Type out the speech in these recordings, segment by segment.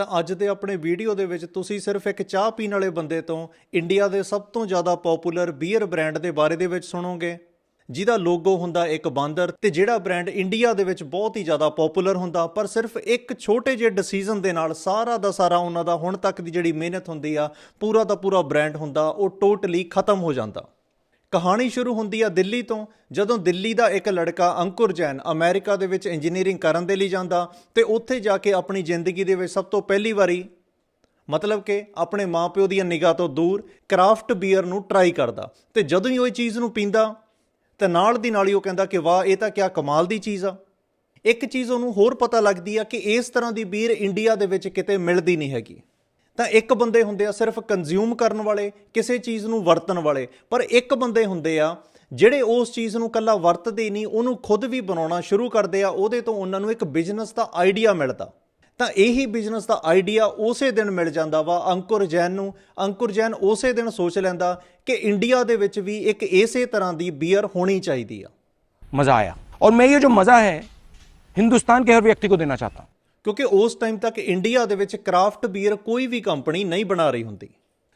ਤਾਂ ਅੱਜ ਦੇ ਆਪਣੇ ਵੀਡੀਓ ਦੇ ਵਿੱਚ ਤੁਸੀਂ ਸਿਰਫ ਇੱਕ ਚਾਹ ਪੀਣ ਵਾਲੇ ਬੰਦੇ ਤੋਂ ਇੰਡੀਆ ਦੇ ਸਭ ਤੋਂ ਜ਼ਿਆਦਾ ਪਪੂਲਰ ਬੀਅਰ ਬ੍ਰਾਂਡ ਦੇ ਬਾਰੇ ਦੇ ਵਿੱਚ ਸੁਣੋਗੇ। ਜਿਹਦਾ ਲੋਗੋ ਹੁੰਦਾ ਇੱਕ ਬਾਂਦਰ ਤੇ ਜਿਹੜਾ ਬ੍ਰਾਂਡ ਇੰਡੀਆ ਦੇ ਵਿੱਚ ਬਹੁਤ ਹੀ ਜ਼ਿਆਦਾ ਪਪੂਲਰ ਹੁੰਦਾ, ਪਰ ਸਿਰਫ ਇੱਕ ਛੋਟੇ ਜਿਹੇ ਡਿਸੀਜਨ ਦੇ ਨਾਲ ਸਾਰਾ ਦਾ ਸਾਰਾ ਉਹਨਾਂ ਦਾ ਹੁਣ ਤੱਕ ਦੀ ਜਿਹੜੀ ਮਿਹਨਤ ਹੁੰਦੀ ਆ, ਪੂਰਾ ਦਾ ਪੂਰਾ ਬ੍ਰਾਂਡ ਹੁੰਦਾ, ਉਹ ਟੋਟਲੀ ਖਤਮ ਹੋ ਜਾਂਦਾ। ਕਹਾਣੀ ਸ਼ੁਰੂ ਹੁੰਦੀ ਆ ਦਿੱਲੀ ਤੋਂ, ਜਦੋਂ ਦਿੱਲੀ ਦਾ ਇੱਕ ਲੜਕਾ ਅੰਕੁਰ ਜੈਨ ਅਮਰੀਕਾ ਦੇ ਵਿੱਚ ਇੰਜੀਨੀਅਰਿੰਗ ਕਰਨ ਦੇ ਲਈ ਜਾਂਦਾ ਤੇ ਉੱਥੇ ਜਾ ਕੇ ਆਪਣੀ ਜ਼ਿੰਦਗੀ ਦੇ ਵਿੱਚ ਸਭ ਤੋਂ ਪਹਿਲੀ ਵਾਰੀ ਮਤਲਬ ਕਿ ਆਪਣੇ ਮਾਪਿਓ ਦੀਆਂ ਨਿਗਾਹ ਤੋਂ ਦੂਰ ਕਰਾਫਟ ਬੀਅਰ ਨੂੰ ਟਰਾਈ ਕਰਦਾ ਤੇ ਜਦੋਂ ਹੀ ਉਹ ਇਹ ਚੀਜ਼ ਨੂੰ ਪੀਂਦਾ ਤੇ ਨਾਲ ਦੀ ਨਾਲ ਹੀ ਉਹ ਕਹਿੰਦਾ ਕਿ ਵਾਹ, ਇਹ ਤਾਂ ਕਿਆ ਕਮਾਲ ਦੀ ਚੀਜ਼ ਆ। ਇੱਕ ਚੀਜ਼ ਉਹਨੂੰ ਹੋਰ ਪਤਾ ਲੱਗਦੀ ਆ ਕਿ ਇਸ ਤਰ੍ਹਾਂ ਦੀ ਬੀਅਰ ਇੰਡੀਆ ਦੇ ਵਿੱਚ ਕਿਤੇ ਮਿਲਦੀ ਨਹੀਂ ਹੈਗੀ। ਤਾਂ ਇੱਕ ਬੰਦੇ ਹੁੰਦੇ ਆ ਸਿਰਫ ਕੰਜ਼ਿਊਮ ਕਰਨ ਵਾਲੇ ਕਿਸੇ ਚੀਜ਼ ਨੂੰ ਵਰਤਣ ਵਾਲੇ ਪਰ ਇੱਕ ਬੰਦੇ ਹੁੰਦੇ ਆ ਜਿਹੜੇ ਉਸ ਚੀਜ਼ ਨੂੰ ਕੱਲਾ ਵਰਤਦੇ ਹੀ ਨਹੀਂ ਉਹਨੂੰ ਖੁਦ ਵੀ ਬਣਾਉਣਾ ਸ਼ੁਰੂ ਕਰਦੇ ਆ ਉਹਦੇ ਤੋਂ ਉਹਨਾਂ ਨੂੰ ਇੱਕ ਬਿਜ਼ਨਸ ਦਾ ਆਈਡੀਆ ਮਿਲਦਾ ਤਾਂ ਇਹੀ ਬਿਜ਼ਨਸ ਦਾ ਆਈਡੀਆ ਉਸੇ ਦਿਨ ਮਿਲ ਜਾਂਦਾ ਵਾ ਅੰਕੁਰ ਜੈਨ ਨੂੰ ਅੰਕੁਰ ਜੈਨ ਉਸੇ ਦਿਨ ਸੋਚ ਲੈਂਦਾ ਕਿ ਇੰਡੀਆ ਦੇ ਵਿੱਚ ਵੀ ਇੱਕ ਇਸੇ ਤਰ੍ਹਾਂ ਦੀ ਬੀਅਰ ਹੋਣੀ ਚਾਹੀਦੀ ਆ मज़ा आया और मैं ये जो मज़ा है हिंदुस्तान के हर व्यक्ति को देना चाहता हूँ ਕਿਉਂਕਿ ਉਸ ਟਾਈਮ ਤੱਕ ਇੰਡੀਆ ਦੇ ਵਿੱਚ ਕਰਾਫਟ ਬੀਅਰ ਕੋਈ ਵੀ ਕੰਪਨੀ ਨਹੀਂ ਬਣਾ ਰਹੀ ਹੁੰਦੀ।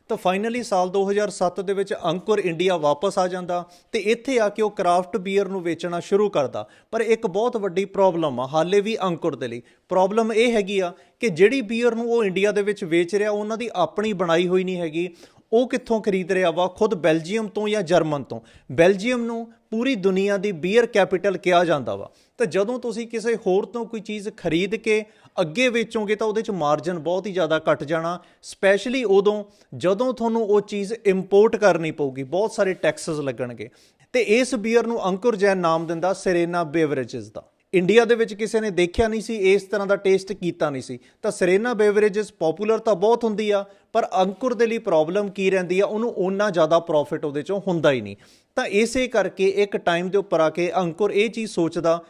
ਤਾਂ ਫਾਈਨਲੀ ਸਾਲ 2007 ਦੇ ਵਿੱਚ ਅੰਕੁਰ ਇੰਡੀਆ ਵਾਪਸ ਆ ਜਾਂਦਾ ਤੇ ਇੱਥੇ ਆ ਕੇ ਉਹ ਕਰਾਫਟ ਬੀਅਰ ਨੂੰ ਵੇਚਣਾ ਸ਼ੁਰੂ ਕਰਦਾ। ਪਰ ਇੱਕ ਬਹੁਤ ਵੱਡੀ ਪ੍ਰੋਬਲਮ ਆ, ਹਾਲੇ ਵੀ ਅੰਕੁਰ ਦੇ ਲਈ। ਪ੍ਰੋਬਲਮ ਇਹ ਹੈਗੀ ਆ ਕਿ ਜਿਹੜੀ ਬੀਅਰ ਨੂੰ ਉਹ ਇੰਡੀਆ ਦੇ ਵਿੱਚ ਵੇਚ ਰਿਹਾ, ਉਹਨਾਂ ਦੀ ਆਪਣੀ ਬਣਾਈ ਹੋਈ ਨਹੀਂ ਹੈਗੀ। ਉਹ ਕਿੱਥੋਂ ਖਰੀਦ ਰਿਹਾ ਵਾ? ਖੁਦ ਬੈਲਜੀਅਮ ਤੋਂ ਜਾਂ ਜਰਮਨ ਤੋਂ? ਬੈਲਜੀਅਮ ਨੂੰ ਪੂਰੀ ਦੁਨੀਆ ਦੀ ਬੀਅਰ ਕੈਪੀਟਲ ਕਿਹਾ ਜਾਂਦਾ ਵਾ। ਤਾਂ ਜਦੋਂ ਤੁਸੀਂ ਕਿਸੇ ਹੋਰ ਤੋਂ ਕੋਈ ਚੀਜ਼ ਖਰੀਦ ਕੇ ਅੱਗੇ ਵੇਚੋਗੇ ਤਾਂ ਉਹਦੇ ਚ ਮਾਰਜਨ ਬਹੁਤ ਹੀ ਜ਼ਿਆਦਾ ਘਟ ਜਾਣਾ। ਸਪੈਸ਼ਲੀ ਉਦੋਂ ਜਦੋਂ ਤੁਹਾਨੂੰ ਉਹ ਚੀਜ਼ ਇੰਪੋਰਟ ਕਰਨੀ ਪਊਗੀ। ਬਹੁਤ ਸਾਰੇ ਟੈਕਸਸ ਲੱਗਣਗੇ। ਤੇ ਇਸ ਬੀਅਰ ਨੂੰ ਅੰਕੁਰ ਜੈਨ ਨਾਮ ਦਿੰਦਾ ਸਰੇਨਾ ਬੇਵਰੇजेस ਦਾ। ਇੰਡੀਆ ਦੇ ਵਿੱਚ ਕਿਸੇ ਨੇ ਦੇਖਿਆ ਨਹੀਂ ਸੀ, ਇਸ ਤਰ੍ਹਾਂ ਦਾ ਟੇਸਟ ਕੀਤਾ ਨਹੀਂ ਸੀ। ਤਾਂ ਸਰੇਨਾ ਬੇਵਰੇजेस ਪਪੂਲਰ ਤਾਂ ਬਹੁਤ ਹੁੰਦੀ ਆ, ਪਰ ਅੰਕੁਰ ਦੇ ਲਈ ਪ੍ਰੋਬਲਮ ਕੀ ਰਹਿੰਦੀ ਆ, ਉਹਨੂੰ ਓਨਾ ਜ਼ਿਆਦਾ ਪ੍ਰੋਫਿਟ ਉਹਦੇ ਚੋਂ ਹੁੰਦਾ ਹੀ ਨਹੀਂ। ਤਾਂ ਇਸੇ ਕਰਕੇ ਇੱਕ ਟਾਈਮ ਦੇ ਉੱਪਰ ਆ ਕੇ ਅੰਕੁਰ ਇਹ ਚੀਜ਼ ਸੋਚਦਾ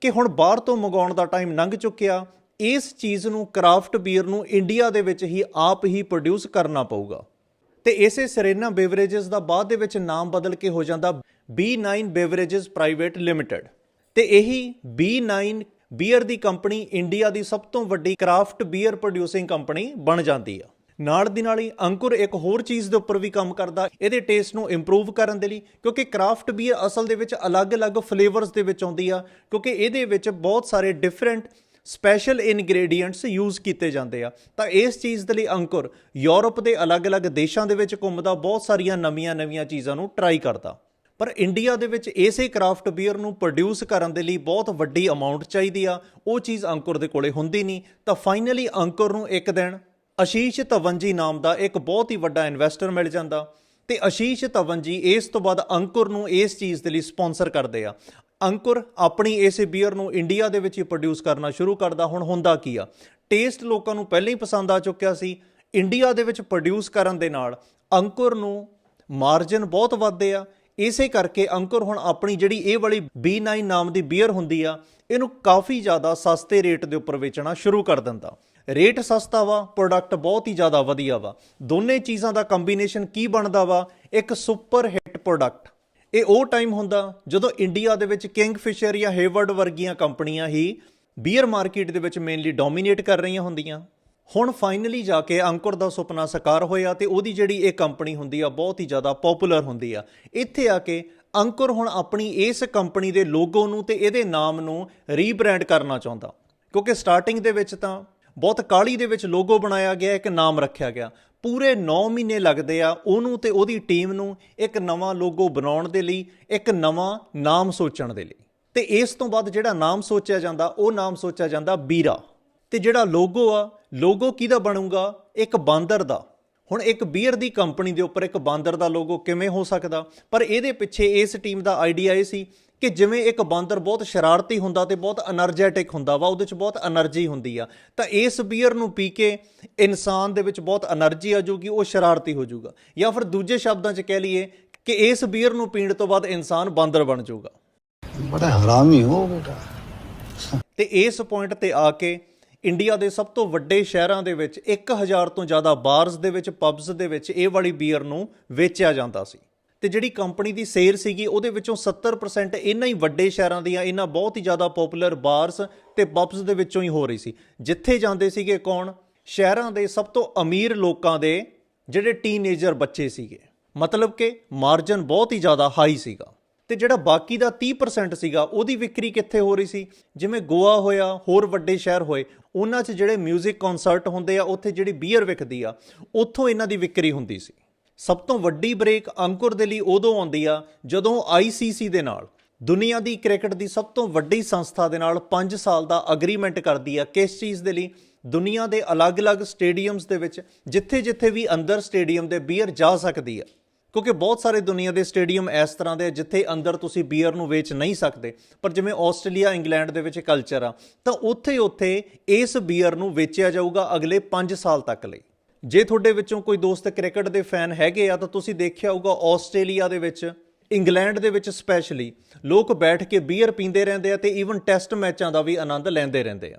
ਕਿ ਹੁਣ ਬਾਹਰ ਤੋਂ ਮੰਗਾਉਣ ਦਾ ਟਾਈਮ ਲੰਘ ਚੁੱਕਿਆ, ਇਸ ਚੀਜ਼ ਨੂੰ ਕਰਾਫਟ ਬੀਅਰ ਨੂੰ ਇੰਡੀਆ ਦੇ ਵਿੱਚ ਹੀ ਆਪ ਹੀ ਪ੍ਰੋਡਿਊਸ ਕਰਨਾ ਪਊਗਾ। ਤੇ ਇਸੇ ਸਰੇਨਾ ਬੇਵਰੇजेस ਦਾ ਬਾਅਦ ਦੇ ਵਿੱਚ ਨਾਮ ਬਦਲ ਕੇ ਹੋ ਜਾਂਦਾ B9 ਬੇਵਰੇजेस ਪ੍ਰਾਈਵੇਟ ਲਿਮਟਿਡ। ਤੇ ਇਹੀ B9 ਬੀਅਰ ਦੀ ਕੰਪਨੀ ਇੰਡੀਆ ਦੀ ਸਭ ਤੋਂ ਵੱਡੀ ਕਰਾਫਟ ਬੀਅਰ ਪ੍ਰੋਡਿਊਸਿੰਗ ਕੰਪਨੀ ਬਣ ਜਾਂਦੀ ਆ। ਨਾਲ ਦੀ ਨਾਲ ਹੀ ਅੰਕੁਰ ਇੱਕ ਹੋਰ ਚੀਜ਼ ਦੇ ਉੱਪਰ ਵੀ ਕੰਮ ਕਰਦਾ, ਇਹਦੇ ਟੇਸਟ ਨੂੰ ਇੰਪਰੂਵ ਕਰਨ ਦੇ ਲਈ, ਕਿਉਂਕਿ ਕਰਾਫਟ ਬੀਅਰ ਅਸਲ ਦੇ ਵਿੱਚ ਅਲੱਗ-ਅਲੱਗ ਫਲੇਵਰਸ ਦੇ ਵਿੱਚ ਆਉਂਦੀ ਆ, ਕਿਉਂਕਿ ਇਹਦੇ ਵਿੱਚ ਬਹੁਤ ਸਾਰੇ ਡਿਫਰੈਂਟ ਸਪੈਸ਼ਲ ਇਨਗਰੀਡੀਐਂਟਸ ਯੂਜ਼ ਕੀਤੇ ਜਾਂਦੇ ਆ। ਤਾਂ ਇਸ ਚੀਜ਼ ਦੇ ਲਈ ਅੰਕੁਰ ਯੂਰਪ ਦੇ ਅਲੱਗ-ਅਲੱਗ ਦੇਸ਼ਾਂ ਦੇ ਵਿੱਚ ਘੁੰਮਦਾ, ਬਹੁਤ ਸਾਰੀਆਂ ਨਵੀਆਂ-ਨਵੀਆਂ ਚੀਜ਼ਾਂ ਨੂੰ ਟਰਾਈ ਕਰਦਾ। ਪਰ ਇੰਡੀਆ ਦੇ ਵਿੱਚ ਇਸੇ ਕਰਾਫਟ ਬੀਅਰ ਨੂੰ ਪ੍ਰੋਡਿਊਸ ਕਰਨ ਦੇ ਲਈ ਬਹੁਤ ਵੱਡੀ ਅਮਾਉਂਟ ਚਾਹੀਦੀ ਆ। ਉਹ ਚੀਜ਼ ਅੰਕੁਰ ਦੇ ਕੋਲੇ ਹੁੰਦੀ ਨਹੀਂ। ਤਾਂ ਫਾਈਨਲੀ ਅੰਕੁਰ ਨੂੰ ਇੱਕ ਦਿਨ ਅਸ਼ੀਸ਼ ਤਵੰਜੀ ਨਾਮ ਦਾ ਇੱਕ ਬਹੁਤ ਹੀ ਵੱਡਾ ਇਨਵੈਸਟਰ ਮਿਲ ਜਾਂਦਾ ਤੇ ਅਸ਼ੀਸ਼ ਤਵੰਜੀ ਇਸ ਤੋਂ ਬਾਅਦ ਅੰਕੁਰ ਨੂੰ ਇਸ ਚੀਜ਼ ਦੇ ਲਈ ਸਪਾਂਸਰ ਕਰਦੇ ਆ। ਅੰਕੁਰ ਆਪਣੀ ਇਸੇ ਬੀਅਰ ਨੂੰ ਇੰਡੀਆ ਦੇ ਵਿੱਚ ਹੀ ਪ੍ਰੋਡਿਊਸ ਕਰਨਾ ਸ਼ੁਰੂ ਕਰਦਾ। ਹੁਣ ਹੁੰਦਾ ਕੀ ਆ? ਟੇਸਟ ਲੋਕਾਂ ਨੂੰ ਪਹਿਲਾਂ ਹੀ ਪਸੰਦ ਆ ਚੁੱਕਿਆ ਸੀ। ਇੰਡੀਆ ਦੇ ਵਿੱਚ ਪ੍ਰੋਡਿਊਸ ਕਰਨ ਦੇ ਨਾਲ ਅੰਕੁਰ ਨੂੰ ਮਾਰਜਨ ਬਹੁਤ ਵੱਧਦੇ ਆ। ਇਸੇ ਕਰਕੇ ਅੰਕੁਰ ਹੁਣ ਆਪਣੀ ਜਿਹੜੀ ਇਹ ਵਾਲੀ B9 ਨਾਮ ਦੀ ਬੀਅਰ ਹੁੰਦੀ ਆ, ਇਹਨੂੰ ਕਾਫੀ ਜ਼ਿਆਦਾ ਸਸਤੇ ਰੇਟ ਦੇ ਉੱਪਰ ਵੇਚਣਾ ਸ਼ੁਰੂ ਕਰ ਦਿੰਦਾ। ਰੇਟ ਸਸਤਾ ਵਾ ਪ੍ਰੋਡਕਟ ਬਹੁਤ ਹੀ ਜ਼ਿਆਦਾ ਵਧੀਆ ਵਾ। ਦੋਨੇ ਚੀਜ਼ਾਂ ਦਾ ਕੰਬੀਨੇਸ਼ਨ ਕੀ ਬਣਦਾ ਵਾ? ਇੱਕ ਸੁਪਰ ਹਿੱਟ ਪ੍ਰੋਡਕਟ ਇਹ ਉਹ ਟਾਈਮ ਹੁੰਦਾ ਜਦੋਂ ਇੰਡੀਆ ਦੇ ਵਿੱਚ ਕਿੰਗਫਿਸ਼ਰ ਜਾਂ ਹੇਵਰਡ ਵਰਗੀਆਂ ਕੰਪਨੀਆਂ ਹੀ ਬੀਅਰ ਮਾਰਕੀਟ ਦੇ ਵਿੱਚ ਮੇਨਲੀ ਡੋਮੀਨੇਟ ਕਰ ਰਹੀਆਂ ਹੁੰਦੀਆਂ। ਹੁਣ ਫਾਈਨਲੀ ਜਾ ਕੇ ਅੰਕੁਰ ਦਾ ਸੁਪਨਾ ਸਾਕਾਰ ਹੋਇਆ ਤੇ ਉਹਦੀ ਜਿਹੜੀ ਇਹ ਕੰਪਨੀ ਹੁੰਦੀ ਆ, ਬਹੁਤ ਹੀ ਜ਼ਿਆਦਾ ਪਪੂਲਰ ਹੁੰਦੀ ਆ। ਇੱਥੇ ਆ ਕੇ ਅੰਕੁਰ ਹੁਣ ਆਪਣੀ ਇਸ ਕੰਪਨੀ ਦੇ ਲੋਗੋ ਨੂੰ ਤੇ ਇਹਦੇ ਨਾਮ ਨੂੰ ਰੀਬ੍ਰਾਂਡ ਕਰਨਾ ਚਾਹੁੰਦਾ। ਕਿਉਂਕਿ ਸਟਾਰਟਿੰਗ ਦੇ ਵਿੱਚ ਤਾਂ ਬਹੁਤ ਕਾਲੀ ਦੇ ਵਿੱਚ ਲੋਗੋ ਬਣਾਇਆ ਗਿਆ, ਇੱਕ ਨਾਮ ਰੱਖਿਆ ਗਿਆ। ਪੂਰੇ 9 ਮਹੀਨੇ ਲੱਗਦੇ ਆ, ਉਹਨੂੰ ਤੇ ਉਹਦੀ ਟੀਮ ਨੂੰ ਇੱਕ ਨਵਾਂ ਲੋਗੋ ਬਣਾਉਣ ਦੇ ਲਈ, ਇੱਕ ਨਵਾਂ ਨਾਮ ਸੋਚਣ ਦੇ ਲਈ। ਤੇ ਇਸ ਤੋਂ ਬਾਅਦ ਜਿਹੜਾ ਨਾਮ ਸੋਚਿਆ ਜਾਂਦਾ, ਉਹ ਨਾਮ ਸੋਚਿਆ ਜਾਂਦਾ ਬੀਰਾ। ਤੇ ਜਿਹੜਾ ਲੋਗੋ ਆ ਲੋਗੋ ਕਿਹਦਾ ਬਣੂਗਾ? ਇੱਕ ਬਾਂਦਰ ਦਾ। ਹੁਣ ਇੱਕ ਬੀਅਰ ਦੀ ਕੰਪਨੀ ਦੇ ਉੱਪਰ ਇੱਕ ਬਾਂਦਰ ਦਾ ਲੋਗੋ ਕਿਵੇਂ ਹੋ ਸਕਦਾ? ਪਰ ਇਹਦੇ ਪਿੱਛੇ ਇਸ ਟੀਮ ਦਾ ਆਈਡੀਆ ਇਹ ਸੀ ਕਿ ਜਿਵੇਂ ਇੱਕ ਬਾਂਦਰ ਬਹੁਤ ਸ਼ਰਾਰਤੀ ਹੁੰਦਾ ਤੇ ਬਹੁਤ એનર્ਜੈਟਿਕ ਹੁੰਦਾ ਵਾ ਉਹਦੇ ਵਿੱਚ ਬਹੁਤ એનર્ਜੀ ਹੁੰਦੀ ਆ ਤਾਂ ਇਸ ਬੀਅਰ ਨੂੰ ਪੀ ਕੇ ਇਨਸਾਨ ਦੇ ਵਿੱਚ ਬਹੁਤ એનર્ਜੀ ਆ ਜੂਗੀ ਉਹ ਸ਼ਰਾਰਤੀ ਹੋ ਜਾਊਗਾ। ਜਾਂ ਫਿਰ ਦੂਜੇ ਸ਼ਬਦਾਂ 'ਚ ਕਹਿ ਲਈਏ ਕਿ ਇਸ ਬੀਅਰ ਨੂੰ ਪੀਣ ਤੋਂ ਬਾਅਦ ਇਨਸਾਨ ਬਾਂਦਰ ਬਣ ਜਾਊਗਾ। ਬੜਾ ਹਰਾਮੀ ਹੋ ਬੇਟਾ ਤੇ ਇਸ ਪੁਆਇੰਟ ਤੇ ਆ ਕੇ ਇੰਡੀਆ ਦੇ ਸਭ ਤੋਂ ਵੱਡੇ ਸ਼ਹਿਰਾਂ ਦੇ ਵਿੱਚ 1000 ਤੋਂ ਜ਼ਿਆਦਾ ਬਾਰਸ ਦੇ ਵਿੱਚ ਪਬਸ ਦੇ ਵਿੱਚ ਇਹ ਵਾਲੀ ਬੀਅਰ ਨੂੰ ਵੇਚਿਆ ਜਾਂਦਾ ਸੀ। ਤੇ ਜਿਹੜੀ ਕੰਪਨੀ ਦੀ ਸੇਲ ਸੀਗੀ, ਉਹਦੇ ਵਿੱਚੋਂ 70% ਇਹਨਾਂ ਹੀ ਵੱਡੇ ਸ਼ਹਿਰਾਂ ਦੀਆਂ ਇਹਨਾਂ ਬਹੁਤ ਹੀ ਜ਼ਿਆਦਾ ਪਪੂਲਰ ਬਾਰਸ ਤੇ ਪਬਸ ਦੇ ਵਿੱਚੋਂ ਹੀ ਹੋ ਰਹੀ ਸੀ। ਜਿੱਥੇ ਜਾਂਦੇ ਸੀਗੇ ਕੌਣ? ਸ਼ਹਿਰਾਂ ਦੇ ਸਭ ਤੋਂ ਅਮੀਰ ਲੋਕਾਂ ਦੇ ਜਿਹੜੇ ਟੀਨੇਜਰ ਬੱਚੇ ਸੀਗੇ। ਮਤਲਬ ਕਿ ਮਾਰਜਨ ਬਹੁਤ ਹੀ ਜ਼ਿਆਦਾ ਹਾਈ ਸੀਗਾ। ਤੇ ਜਿਹੜਾ ਬਾਕੀ ਦਾ 30% ਸੀਗਾ, ਉਹਦੀ ਵਿਕਰੀ ਕਿੱਥੇ ਹੋ ਰਹੀ ਸੀ? ਜਿਵੇਂ ਗੋਆ ਹੋਇਆ, ਹੋਰ ਵੱਡੇ ਸ਼ਹਿਰ ਹੋਏ ਉਹਨਾਂ 'ਚ ਜਿਹੜੇ 뮤직 ਕਨਸਰਟ ਹੁੰਦੇ ਆ, ਉੱਥੇ ਜਿਹੜੀ ਬੀਅਰ ਵਿਕਦੀ ਆ, ਉੱਥੋਂ ਇਹਨਾਂ ਦੀ ਵਿਕਰੀ ਹੁੰਦੀ ਸੀ। ਸਭ ਤੋਂ ਵੱਡੀ ਬ੍ਰੇਕ ਅੰਕੁਰ ਦੇ ਲਈ ਉਦੋਂ ਆਉਂਦੀ ਆ, ਜਦੋਂ ਆਈਸੀਸੀ ਦੇ ਨਾਲ, ਦੁਨੀਆ ਦੀ ਕ੍ਰਿਕਟ ਦੀ ਸਭ ਤੋਂ ਵੱਡੀ ਸੰਸਥਾ ਦੇ ਨਾਲ 5 ਸਾਲ ਦਾ ਅਗਰੀਮੈਂਟ ਕਰਦੀ ਆ, ਕਿਸ ਚੀਜ਼ ਦੇ ਲਈ? ਦੁਨੀਆ ਦੇ ਅਲੱਗ-ਅਲੱਗ ਸਟੇਡੀਅਮਸ ਦੇ ਵਿੱਚ, ਜਿੱਥੇ-ਜਿੱਥੇ ਵੀ ਅੰਦਰ ਸਟੇਡੀਅਮ ਦੇ ਬੀਅਰ ਜਾ ਸਕਦੀ ਆ। ਕਿਉਂਕਿ ਬਹੁਤ ਸਾਰੇ ਦੁਨੀਆ ਦੇ ਸਟੇਡੀਅਮ ਇਸ ਤਰ੍ਹਾਂ ਦੇ ਜਿੱਥੇ ਅੰਦਰ ਤੁਸੀਂ ਬੀਅਰ ਨੂੰ ਵੇਚ ਨਹੀਂ ਸਕਦੇ। ਪਰ ਜਿਵੇਂ ਆਸਟ੍ਰੇਲੀਆ, ਇੰਗਲੈਂਡ ਦੇ ਵਿੱਚ ਕਲਚਰ ਆ, ਤਾਂ ਉੱਥੇ ਉੱਥੇ ਇਸ ਬੀਅਰ ਨੂੰ ਵੇਚਿਆ ਜਾਊਗਾ ਅਗਲੇ 5 ਸਾਲ ਤੱਕ ਲਈ। ਜੇ ਤੁਹਾਡੇ ਵਿੱਚੋਂ ਕੋਈ ਦੋਸਤ ਕ੍ਰਿਕਟ ਦੇ ਫੈਨ ਹੈਗੇ ਆ, ਤਾਂ ਤੁਸੀਂ ਦੇਖਿਆ ਹੋਊਗਾ ਆਸਟ੍ਰੇਲੀਆ ਦੇ ਵਿੱਚ, ਇੰਗਲੈਂਡ ਦੇ ਵਿੱਚ ਸਪੈਸ਼ਲੀ ਲੋਕ ਬੈਠ ਕੇ ਬੀਅਰ ਪੀਂਦੇ ਰਹਿੰਦੇ ਆ ਤੇ ਈਵਨ ਟੈਸਟ ਮੈਚਾਂ ਦਾ ਵੀ ਆਨੰਦ ਲੈਂਦੇ ਰਹਿੰਦੇ ਆ।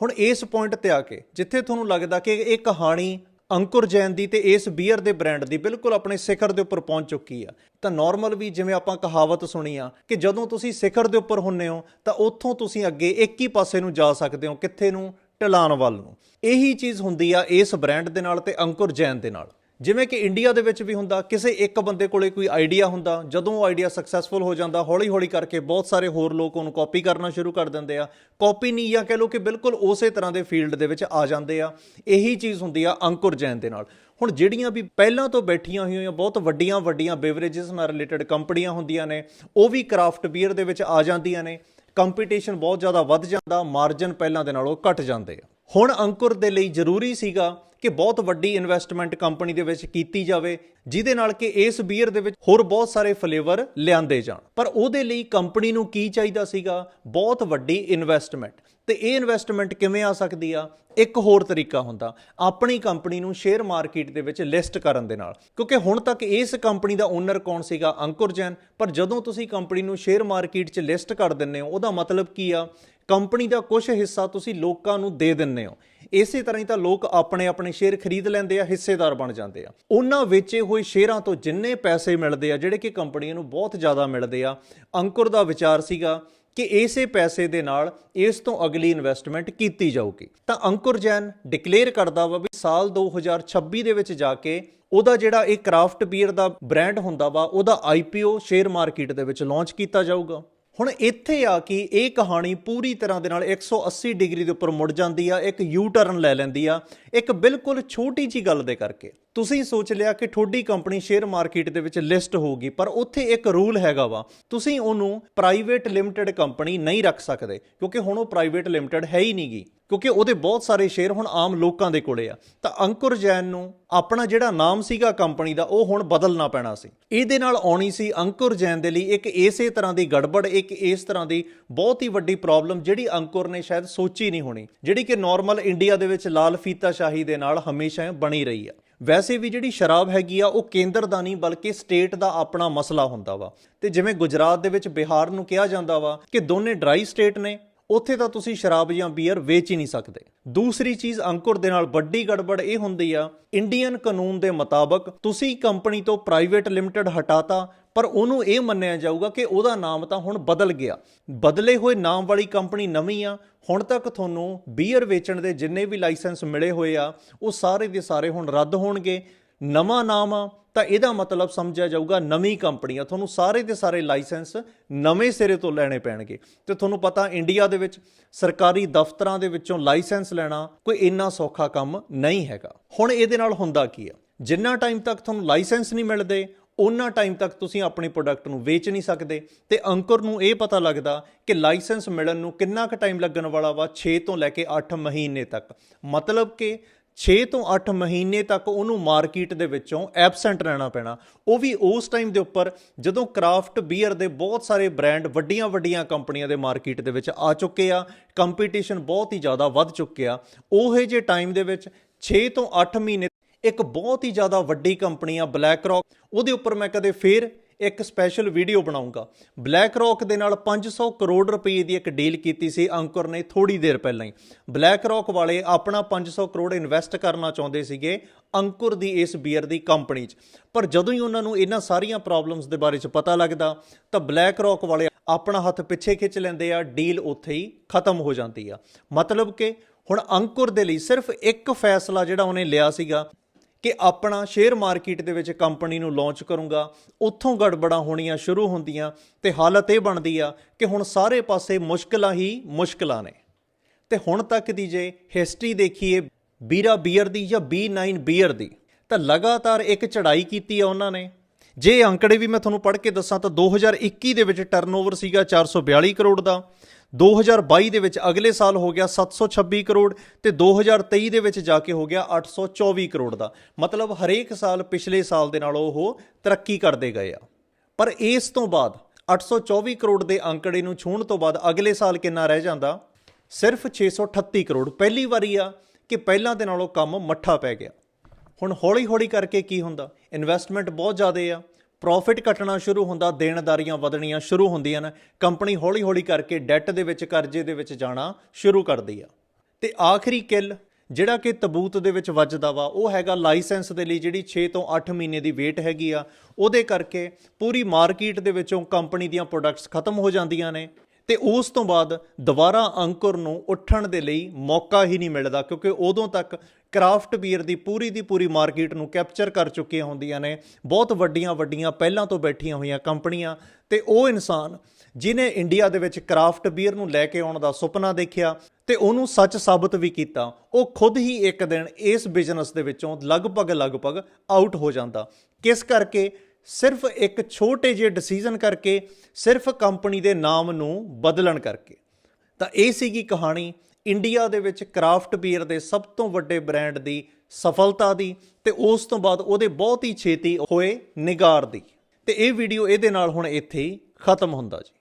ਹੁਣ ਇਸ ਪੁਆਇੰਟ ਤੇ ਆ ਕੇ, ਜਿੱਥੇ ਤੁਹਾਨੂੰ ਲੱਗਦਾ ਕਿ ਇਹ ਕਹਾਣੀ ਅੰਕੁਰ ਜੈਨ ਦੀ ਤੇ ਇਸ ਬੀਅਰ ਦੇ ਬ੍ਰਾਂਡ ਦੀ ਬਿਲਕੁਲ ਆਪਣੇ ਸਿਖਰ ਦੇ ਉੱਪਰ ਪਹੁੰਚ ਚੁੱਕੀ ਆ। ਤਾਂ ਨਾਰਮਲ ਵੀ ਜਿਵੇਂ ਆਪਾਂ ਕਹਾਵਤ ਸੁਣੀ ਆ ਕਿ ਜਦੋਂ ਤੁਸੀਂ ਸਿਖਰ ਦੇ ਉੱਪਰ ਹੁੰਨੇ ਹੋ, ਤਾਂ ਉੱਥੋਂ ਤੁਸੀਂ ਅੱਗੇ ਇੱਕ ਹੀ ਪਾਸੇ ਨੂੰ ਜਾ ਸਕਦੇ ਹੋ, ਕਿੱਥੇ ਨੂੰ? ਢਲਾਨ ਵੱਲ ਨੂੰ। ਇਹੀ ਚੀਜ਼ ਹੁੰਦੀ ਆ ਇਸ ਬ੍ਰਾਂਡ ਦੇ ਨਾਲ ਤੇ ਅੰਕੁਰ ਜੈਨ ਦੇ ਨਾਲ। ਜਿਵੇਂ ਕਿ ਇੰਡੀਆ ਦੇ ਵਿੱਚ ਵੀ ਹੁੰਦਾ, ਕਿਸੇ ਇੱਕ ਬੰਦੇ ਕੋਲੇ ਕੋਈ ਆਈਡੀਆ ਹੁੰਦਾ, ਜਦੋਂ ਉਹ ਆਈਡੀਆ ਸਕਸੈਸਫੁਲ ਹੋ ਜਾਂਦਾ, ਹੌਲੀ-ਹੌਲੀ ਕਰਕੇ ਬਹੁਤ ਸਾਰੇ ਹੋਰ ਲੋਕ ਉਹਨੂੰ ਕਾਪੀ ਕਰਨਾ ਸ਼ੁਰੂ ਕਰ ਦਿੰਦੇ ਆ। ਕਾਪੀ ਨਹੀਂ ਜਾਂ ਕਹਿ ਲਓ ਕਿ ਬਿਲਕੁਲ ਉਸੇ ਤਰ੍ਹਾਂ ਦੇ ਫੀਲਡ ਦੇ ਵਿੱਚ ਆ ਜਾਂਦੇ ਆ। ਇਹੀ ਚੀਜ਼ ਹੁੰਦੀ ਆ ਅੰਕੁਰ ਜੈਨ ਦੇ ਨਾਲ। ਹੁਣ ਜਿਹੜੀਆਂ ਵੀ ਪਹਿਲਾਂ ਤੋਂ ਬੈਠੀਆਂ ਹੋਈਆਂ, ਬਹੁਤ ਵੱਡੀਆਂ ਵੱਡੀਆਂ ਬੇਵਰੇजेस ਨਾਲ ਰਿਲੇਟਡ ਕੰਪਨੀਆਂ ਹੁੰਦੀਆਂ ਨੇ, ਉਹ ਵੀ ਕਰਾਫਟ ਬੀਅਰ ਦੇ ਵਿੱਚ ਆ ਜਾਂਦੀਆਂ ਨੇ। ਕੰਪੀਟੀਸ਼ਨ ਬਹੁਤ ਜ਼ਿਆਦਾ ਵੱਧ ਜਾਂਦਾ ਮਾਰਜਨ ਪਹਿਲਾਂ ਦੇ ਨਾਲੋਂ ਘਟ ਜਾਂਦੇ ਆ। ਹੁਣ ਅੰਕੁਰ ਦੇ ਲਈ ਜ਼ਰੂਰੀ ਸੀਗਾ ਕਿ ਬਹੁਤ ਵੱਡੀ ਇਨਵੈਸਟਮੈਂਟ ਕੰਪਨੀ ਦੇ ਵਿੱਚ ਕੀਤੀ ਜਾਵੇ, ਜਿਹਦੇ ਨਾਲ ਕਿ ਇਸ ਬੀਅਰ ਦੇ ਵਿੱਚ ਹੋਰ ਬਹੁਤ ਸਾਰੇ ਫਲੇਵਰ ਲਿਆਂਦੇ ਜਾਣ। ਪਰ ਉਹਦੇ ਲਈ ਕੰਪਨੀ ਨੂੰ ਕੀ ਚਾਹੀਦਾ ਸੀਗਾ? ਬਹੁਤ ਵੱਡੀ ਇਨਵੈਸਟਮੈਂਟ ਤੇ ਇਹ ਇਨਵੈਸਟਮੈਂਟ ਕਿਵੇਂ ਆ ਸਕਦੀ ਆ? ਇੱਕ ਹੋਰ ਤਰੀਕਾ ਹੁੰਦਾ, ਆਪਣੀ ਕੰਪਨੀ ਨੂੰ ਸ਼ੇਅਰ ਮਾਰਕੀਟ ਦੇ ਵਿੱਚ ਲਿਸਟ ਕਰਨ ਦੇ ਨਾਲ। ਕਿਉਂਕਿ ਹੁਣ ਤੱਕ ਇਸ ਕੰਪਨੀ ਦਾ ਓਨਰ ਕੌਣ ਸੀਗਾ? ਅੰਕੁਰ ਜੈਨ। ਪਰ ਜਦੋਂ ਤੁਸੀਂ ਕੰਪਨੀ ਨੂੰ ਸ਼ੇਅਰ ਮਾਰਕੀਟ 'ਚ ਲਿਸਟ ਕਰ ਦਿੰਦੇ ਹੋ, ਉਹਦਾ ਮਤਲਬ ਕੀ ਆ? ਕੰਪਨੀ ਦਾ ਕੁਝ ਹਿੱਸਾ ਤੁਸੀਂ ਲੋਕਾਂ ਨੂੰ ਦੇ ਦਿੰਦੇ ਹੋ। ਇਸੇ ਤਰ੍ਹਾਂ ਹੀ ਤਾਂ ਲੋਕ ਆਪਣੇ ਆਪਣੇ ਸ਼ੇਅਰ ਖਰੀਦ ਲੈਂਦੇ ਆ, ਹਿੱਸੇਦਾਰ ਬਣ ਜਾਂਦੇ ਆ। ਉਹਨਾਂ ਵੇਚੇ ਹੋਏ ਸ਼ੇਅਰਾਂ ਤੋਂ ਜਿੰਨੇ ਪੈਸੇ ਮਿਲਦੇ ਆ, ਜਿਹੜੇ ਕਿ ਕੰਪਨੀਆਂ ਨੂੰ ਬਹੁਤ ਜ਼ਿਆਦਾ ਮਿਲਦੇ ਆ, ਅੰਕੁਰ ਦਾ ਵਿਚਾਰ ਸੀਗਾ ਕਿ ਇਸੇ ਪੈਸੇ ਦੇ ਨਾਲ ਇਸ ਤੋਂ ਅਗਲੀ ਇਨਵੈਸਟਮੈਂਟ ਕੀਤੀ ਜਾਊਗੀ। ਤਾਂ ਅੰਕੁਰ ਜੈਨ ਡਿਕਲੇਅਰ ਕਰਦਾ ਵਾ ਵੀ ਸਾਲ 2026 ਦੇ ਵਿੱਚ ਜਾ ਕੇ ਉਹਦਾ ਜਿਹੜਾ ਇਹ ਕਰਾਫਟ ਬੀਅਰ ਦਾ ਬ੍ਰਾਂਡ ਹੁੰਦਾ ਵਾ, ਉਹਦਾ ਆਈਪੀਓ ਸ਼ੇਅਰ ਮਾਰਕੀਟ ਦੇ ਵਿੱਚ ਲਾਂਚ ਕੀਤਾ ਜਾਊਗਾ। ਹੁਣ ਇੱਥੇ ਆ ਕਿ ਇਹ ਕਹਾਣੀ ਪੂਰੀ ਤਰ੍ਹਾਂ ਦੇ ਨਾਲ 180 ਡਿਗਰੀ ਦੇ ਉੱਪਰ ਮੁੜ ਜਾਂਦੀ ਆ, ਇੱਕ ਯੂ ਟਰਨ ਲੈ ਲੈਂਦੀ ਆ, ਇੱਕ ਬਿਲਕੁਲ ਛੋਟੀ ਜੀ ਗੱਲ ਦੇ ਕਰਕੇ। ਤੁਸੀਂ ਸੋਚ ਲਿਆ ਕਿ ਤੁਹਾਡੀ ਕੰਪਨੀ ਸ਼ੇਅਰ ਮਾਰਕੀਟ ਦੇ ਵਿੱਚ ਲਿਸਟ ਹੋਊਗੀ, ਪਰ ਉੱਥੇ ਇੱਕ ਰੂਲ ਹੈਗਾ ਵਾ, ਤੁਸੀਂ ਉਹਨੂੰ ਪ੍ਰਾਈਵੇਟ ਲਿਮਟਿਡ ਕੰਪਨੀ ਨਹੀਂ ਰੱਖ ਸਕਦੇ, ਕਿਉਂਕਿ ਹੁਣ ਉਹ ਪ੍ਰਾਈਵੇਟ ਲਿਮਟਿਡ ਹੈ ਹੀ ਨਹੀਂਗੀ ਕਿਉਂਕਿ ਉਹਦੇ ਬਹੁਤ ਸਾਰੇ ਸ਼ੇਅਰ ਹੁਣ ਆਮ ਲੋਕਾਂ ਦੇ ਕੋਲੇ ਆ। ਤਾਂ ਅੰਕੁਰ ਜੈਨ ਨੂੰ ਆਪਣਾ ਜਿਹੜਾ ਨਾਮ ਸੀਗਾ ਕੰਪਨੀ ਦਾ, ਉਹ ਹੁਣ ਬਦਲਣਾ ਪੈਣਾ ਸੀ। ਇਹਦੇ ਨਾਲ ਆਉਣੀ ਸੀ ਅੰਕੁਰ ਜੈਨ ਦੇ ਲਈ ਇੱਕ ਇਸੇ ਤਰ੍ਹਾਂ ਦੀ ਗੜਬੜ, ਇੱਕ ਇਸ ਤਰ੍ਹਾਂ ਦੀ ਬਹੁਤ ਹੀ ਵੱਡੀ ਪ੍ਰੋਬਲਮ ਜਿਹੜੀ ਅੰਕੁਰ ਨੇ ਸ਼ਾਇਦ ਸੋਚੀ ਨਹੀਂ ਹੋਣੀ, ਜਿਹੜੀ ਕਿ ਨਾਰਮਲ ਇੰਡੀਆ ਦੇ ਵਿੱਚ ਲਾਲ ਫੀਤਾਸ਼ਾਹੀ ਦੇ ਨਾਲ ਹਮੇਸ਼ਾ ਬਣੀ ਰਹੀ ਆ। ਵੈਸੇ ਵੀ ਜਿਹੜੀ ਸ਼ਰਾਬ ਹੈਗੀ ਆ, ਉਹ ਕੇਂਦਰ ਦਾ ਨਹੀਂ ਬਲਕਿ ਸਟੇਟ ਦਾ ਆਪਣਾ ਮਸਲਾ ਹੁੰਦਾ ਵਾ। ਤੇ ਜਿਵੇਂ ਗੁਜਰਾਤ ਦੇ ਵਿੱਚ ਬਿਹਾਰ ਨੂੰ ਕਿਹਾ ਜਾਂਦਾ ਵਾ ਕਿ ਦੋਨੇ ਡਰਾਈ ਸਟੇਟ ਨੇ ਉੱਥੇ ਤਾਂ ਤੁਸੀਂ ਸ਼ਰਾਬ ਜਾਂ ਬੀਅਰ ਵੇਚ ਹੀ ਨਹੀਂ ਸਕਦੇ। ਦੂਸਰੀ ਚੀਜ਼ ਅੰਕੁਰ ਦੇ ਨਾਲ ਵੱਡੀ ਗੜਬੜ ਇਹ ਹੁੰਦੀ ਆ, ਇੰਡੀਅਨ ਕਾਨੂੰਨ ਦੇ ਮੁਤਾਬਕ ਤੁਸੀਂ ਕੰਪਨੀ ਤੋਂ ਪ੍ਰਾਈਵੇਟ ਲਿਮਟਿਡ ਹਟਾਤਾ, ਪਰ ਉਹਨੂੰ ਇਹ ਮੰਨਿਆ ਜਾਊਗਾ ਕਿ ਉਹਦਾ ਨਾਮ ਤਾਂ ਹੁਣ ਬਦਲ ਗਿਆ। ਬਦਲੇ ਹੋਏ ਨਾਮ ਵਾਲੀ ਕੰਪਨੀ ਨਵੀਂ ਆ, ਹੁਣ ਤੱਕ ਤੁਹਾਨੂੰ ਬੀਅਰ ਵੇਚਣ ਦੇ ਜਿੰਨੇ ਵੀ ਲਾਇਸੈਂਸ ਮਿਲੇ ਹੋਏ ਆ, ਉਹ ਸਾਰੇ ਦੇ ਸਾਰੇ ਹੁਣ ਰੱਦ ਹੋਣਗੇ। ਨਵਾਂ ਨਾਮ ਆ, ਤਾਂ ਇਹਦਾ ਮਤਲਬ ਸਮਝਿਆ ਜਾਊਗਾ ਨਵੀਂ ਕੰਪਨੀ ਆ ਤੁਹਾਨੂੰ ਸਾਰੇ ਦੇ ਸਾਰੇ ਲਾਇਸੈਂਸ ਨਵੇਂ ਸਿਰੇ ਤੋਂ ਲੈਣੇ ਪੈਣਗੇ। ਤੇ ਤੁਹਾਨੂੰ ਪਤਾ ਇੰਡੀਆ ਦੇ ਵਿੱਚ ਸਰਕਾਰੀ ਦਫ਼ਤਰਾਂ ਦੇ ਵਿੱਚੋਂ ਲਾਇਸੈਂਸ ਲੈਣਾ ਕੋਈ ਇੰਨਾ ਸੌਖਾ ਕੰਮ ਨਹੀਂ ਹੈਗਾ। ਹੁਣ ਇਹਦੇ ਨਾਲ ਹੁੰਦਾ ਕੀ ਆ? ਜਿੰਨਾ ਟਾਈਮ ਤੱਕ ਤੁਹਾਨੂੰ ਲਾਇਸੈਂਸ ਨਹੀਂ ਮਿਲਦੇ ਉਹਨਾਂ ਟਾਈਮ ਤੱਕ ਤੁਸੀਂ ਆਪਣੇ ਪ੍ਰੋਡਕਟ ਨੂੰ ਵੇਚ ਨਹੀਂ ਸਕਦੇ। ਤੇ ਅੰਕੁਰ ਨੂੰ ਇਹ ਪਤਾ ਲੱਗਦਾ ਕਿ ਲਾਇਸੈਂਸ ਮਿਲਣ ਨੂੰ ਕਿੰਨਾ ਕੁ ਟਾਈਮ ਲੱਗਣ ਵਾਲਾ ਵਾ? 6 ਤੋਂ ਲੈ ਕੇ 8 ਮਹੀਨੇ ਤੱਕ। ਮਤਲਬ ਕਿ 6 ਤੋਂ 8 ਮਹੀਨੇ ਤੱਕ ਉਹਨੂੰ ਮਾਰਕੀਟ ਦੇ ਵਿੱਚੋਂ ਐਬਸੈਂਟ ਰਹਿਣਾ ਪੈਣਾ। ਉਹ ਵੀ ਉਸ ਟਾਈਮ ਦੇ ਉੱਪਰ ਜਦੋਂ ਕਰਾਫਟ ਬੀਅਰ ਦੇ ਬਹੁਤ ਸਾਰੇ ਬ੍ਰਾਂਡ ਵੱਡੀਆਂ ਵੱਡੀਆਂ ਕੰਪਨੀਆਂ ਦੇ ਮਾਰਕੀਟ ਦੇ ਵਿੱਚ ਆ ਚੁੱਕੇ ਆ, ਕੰਪੀਟੀਸ਼ਨ ਬਹੁਤ ਹੀ ਜ਼ਿਆਦਾ ਵੱਧ ਚੁੱਕਿਆ ਉਹੇ ਜੇ ਟਾਈਮ ਦੇ ਵਿੱਚ 6 ਤੋਂ 8 ਮਹੀਨੇ ਇੱਕ ਬਹੁਤ ਹੀ ਜ਼ਿਆਦਾ ਵੱਡੀ ਕੰਪਨੀ ਆ ਬਲੈਕ ਰੌਕ, ਉਹਦੇ ਉੱਪਰ ਮੈਂ ਕਦੇ ਫੇਰ ਇੱਕ ਸਪੈਸ਼ਲ ਵੀਡੀਓ ਬਣਾਉਂਗਾ। ਬਲੈਕ ਰੌਕ ਦੇ ਨਾਲ 500 ਕਰੋੜ ਰੁਪਏ ਦੀ ਇੱਕ ਡੀਲ ਕੀਤੀ ਸੀ ਅੰਕੁਰ ਨੇ ਥੋੜੀ ਦੇਰ ਪਹਿਲਾਂ ਹੀ। ਬਲੈਕ ਰੌਕ ਵਾਲੇ ਆਪਣਾ 500 ਕਰੋੜ ਇਨਵੈਸਟ ਕਰਨਾ ਚਾਹੁੰਦੇ ਸੀਗੇ ਅੰਕੁਰ ਦੀ ਇਸ ਬੀਅਰ ਦੀ ਕੰਪਨੀ 'ਚ। ਪਰ ਜਦੋਂ ਹੀ ਉਹਨਾਂ ਨੂੰ ਇਹਨਾਂ ਸਾਰੀਆਂ ਪ੍ਰੋਬਲਮਸ ਦੇ ਬਾਰੇ 'ਚ ਪਤਾ ਲੱਗਦਾ, ਤਾਂ ਬਲੈਕ ਰੌਕ ਵਾਲੇ ਆਪਣਾ ਹੱਥ ਪਿੱਛੇ ਖਿੱਚ ਲੈਂਦੇ ਆ, ਡੀਲ ਉੱਥੇ ਹੀ ਖਤਮ ਹੋ ਜਾਂਦੀ ਆ। ਮਤਲਬ ਕਿ ਹੁਣ ਅੰਕੁਰ ਦੇ ਲਈ ਸਿਰਫ ਇੱਕ ਫੈਸਲਾ ਜਿਹੜਾ ਉਹਨੇ ਲਿਆ ਸੀਗਾ ਕਿ ਆਪਣਾ ਸ਼ੇਅਰ ਮਾਰਕੀਟ ਦੇ ਵਿੱਚ ਕੰਪਨੀ ਨੂੰ ਲਾਂਚ ਕਰੂੰਗਾ, ਉੱਥੋਂ ਗੜਬੜਾਂ ਹੋਣੀਆਂ ਸ਼ੁਰੂ ਹੁੰਦੀਆਂ ਤੇ ਹਾਲਤ ਇਹ ਬਣਦੀ ਆ ਕਿ ਹੁਣ ਸਾਰੇ ਪਾਸੇ ਮੁਸ਼ਕਲਾਂ ਹੀ ਮੁਸ਼ਕਲਾਂ ਨੇ। ਤੇ ਹੁਣ ਤੱਕ ਦੀ ਜੇ ਹਿਸਟਰੀ ਦੇਖੀਏ, ਬੀਰਾ ਬੀਅਰ ਦੀ ਜਾਂ B9 ਬੀਅਰ ਦੀ, ਤਾਂ ਲਗਾਤਾਰ ਇੱਕ ਚੜ੍ਹਾਈ ਕੀਤੀ ਆ ਉਹਨਾਂ ਨੇ। ਜੇ ਅੰਕੜੇ ਵੀ ਮੈਂ ਤੁਹਾਨੂੰ ਪੜ੍ਹ ਕੇ ਦੱਸਾਂ ਤਾਂ 2021 ਦੇ ਵਿੱਚ ਟਰਨਓਵਰ ਸੀਗਾ 442 ਕਰੋੜ ਦਾ 2022 ਦੇ ਵਿੱਚ ਅਗਲੇ ਸਾਲ ਹੋ ਗਿਆ 726 ਕਰੋੜ ਤੇ 2023 ਦੇ ਵਿੱਚ ਜਾ ਕੇ ਹੋ ਗਿਆ 824 ਕਰੋੜ ਦਾ। ਮਤਲਬ ਹਰੇਕ ਸਾਲ ਪਿਛਲੇ ਸਾਲ ਦੇ ਨਾਲੋਂ ਉਹ ਤਰੱਕੀ ਕਰਦੇ ਗਏ ਆ। ਪਰ ਇਸ ਤੋਂ ਬਾਅਦ 824 ਕਰੋੜ ਦੇ ਅੰਕੜੇ ਨੂੰ ਛੂਹਣ ਤੋਂ ਬਾਅਦ ਅਗਲੇ ਸਾਲ ਕਿੰਨਾ ਰਹਿ ਜਾਂਦਾ? ਸਿਰਫ 638 ਕਰੋੜ। ਪਹਿਲੀ ਵਾਰੀ ਆ ਕਿ ਪਹਿਲਾਂ ਦੇ ਨਾਲੋਂ ਕੰਮ ਮੱਠਾ ਪੈ ਗਿਆ। ਹੁਣ ਹੌਲੀ-ਹੌਲੀ ਕਰਕੇ ਕੀ ਹੁੰਦਾ? ਇਨਵੈਸਟਮੈਂਟ ਬਹੁਤ ਜ਼ਿਆਦਾ ਆ। ਪ੍ਰੋਫਿਟ ਘਟਣਾ ਸ਼ੁਰੂ ਹੁੰਦਾ, ਦੇਣਦਾਰੀਆਂ ਵਧਣੀਆਂ ਸ਼ੁਰੂ ਹੁੰਦੀਆਂ ਨੇ। ਕੰਪਨੀ ਹੌਲੀ-ਹੌਲੀ ਕਰਕੇ ਡੈਟ ਦੇ ਵਿੱਚ, ਕਰਜ਼ੇ ਦੇ ਵਿੱਚ ਜਾਣਾ ਸ਼ੁਰੂ ਕਰਦੀ ਆ। ਤੇ ਆਖਰੀ ਕਿੱਲ, ਜਿਹੜਾ ਕਿ ਤਬੂਤ ਦੇ ਵਿੱਚ ਵੱਜਦਾ ਵਾ, ਉਹ ਹੈਗਾ ਲਾਇਸੈਂਸ ਦੇ ਲਈ, ਜਿਹੜੀ 6 ਤੋਂ 8 ਮਹੀਨੇ ਦੀ ਵੇਟ ਹੈਗੀ ਆ। ਉਹਦੇ ਕਰਕੇ ਪੂਰੀ ਮਾਰਕੀਟ ਦੇ ਵਿੱਚੋਂ ਕੰਪਨੀ ਦੀਆਂ ਪ੍ਰੋਡਕਟਸ ਖਤਮ ਹੋ ਜਾਂਦੀਆਂ ਨੇ। ਤੇ ਉਸ ਤੋਂ ਬਾਅਦ ਦੁਬਾਰਾ ਅੰਕੁਰ ਨੂੰ ਉੱਠਣ ਦੇ ਲਈ ਮੌਕਾ ਹੀ ਨਹੀਂ ਮਿਲਦਾ, ਕਿਉਂਕਿ ਉਦੋਂ ਤੱਕ ਕਰਾਫਟ ਬੀਅਰ ਦੀ ਪੂਰੀ ਦੀ ਪੂਰੀ ਮਾਰਕੀਟ ਨੂੰ ਕੈਪਚਰ ਕਰ ਚੁੱਕੀਆਂ ਹੁੰਦੀਆਂ ਨੇ। ਬਹੁਤ ਵੱਡੀਆਂ ਵੱਡੀਆਂ ਪਹਿਲਾਂ ਤੋਂ ਬੈਠੀਆਂ ਹੋਈਆਂ ਕੰਪਨੀਆਂ ਤੇ ਉਹ ਇਨਸਾਨ ਜਿਨੇ ਇੰਡੀਆ ਦੇ ਵਿੱਚ ਕਰਾਫਟ ਬੀਅਰ ਨੂੰ ਲੈ ਕੇ ਆਉਣ ਦਾ ਸੁਪਨਾ ਦੇਖਿਆ ਤੇ ਉਹਨੂੰ ਸੱਚ ਸਾਬਤ ਵੀ ਕੀਤਾ, ਉਹ ਖੁਦ ਹੀ ਇੱਕ ਦਿਨ ਇਸ ਬਿਜ਼ਨਸ ਦੇ ਵਿੱਚੋਂ ਲਗਭਗ ਲਗਭਗ ਆਊਟ ਹੋ ਜਾਂਦਾ। ਕਿਸ ਕਰਕੇ? ਸਿਰਫ ਇੱਕ ਛੋਟੇ ਜਿਹੇ ਡਿਸੀਜਨ ਕਰਕੇ, ਸਿਰਫ ਕੰਪਨੀ ਦੇ ਨਾਮ ਨੂੰ ਬਦਲਣ ਕਰਕੇ। ਤਾਂ ਇਹ ਸੀਗੀ ਕਹਾਣੀ ਇੰਡੀਆ ਦੇ ਵਿੱਚ ਕਰਾਫਟ ਬੀਅਰ ਦੇ ਸਭ ਤੋਂ ਵੱਡੇ ਬ੍ਰਾਂਡ ਦੀ ਸਫਲਤਾ ਦੀ ਤੇ ਉਸ ਤੋਂ ਬਾਅਦ ਉਹਦੇ ਬਹੁਤ ਹੀ ਛੇਤੀ ਹੋਏ ਨਿਗਾਰ ਦੀ। ਤੇ ਇਹ ਵੀਡੀਓ ਇਹਦੇ ਨਾਲ ਹੁਣ ਇੱਥੇ ਹੀ ਖਤਮ ਹੁੰਦਾ ਜੀ।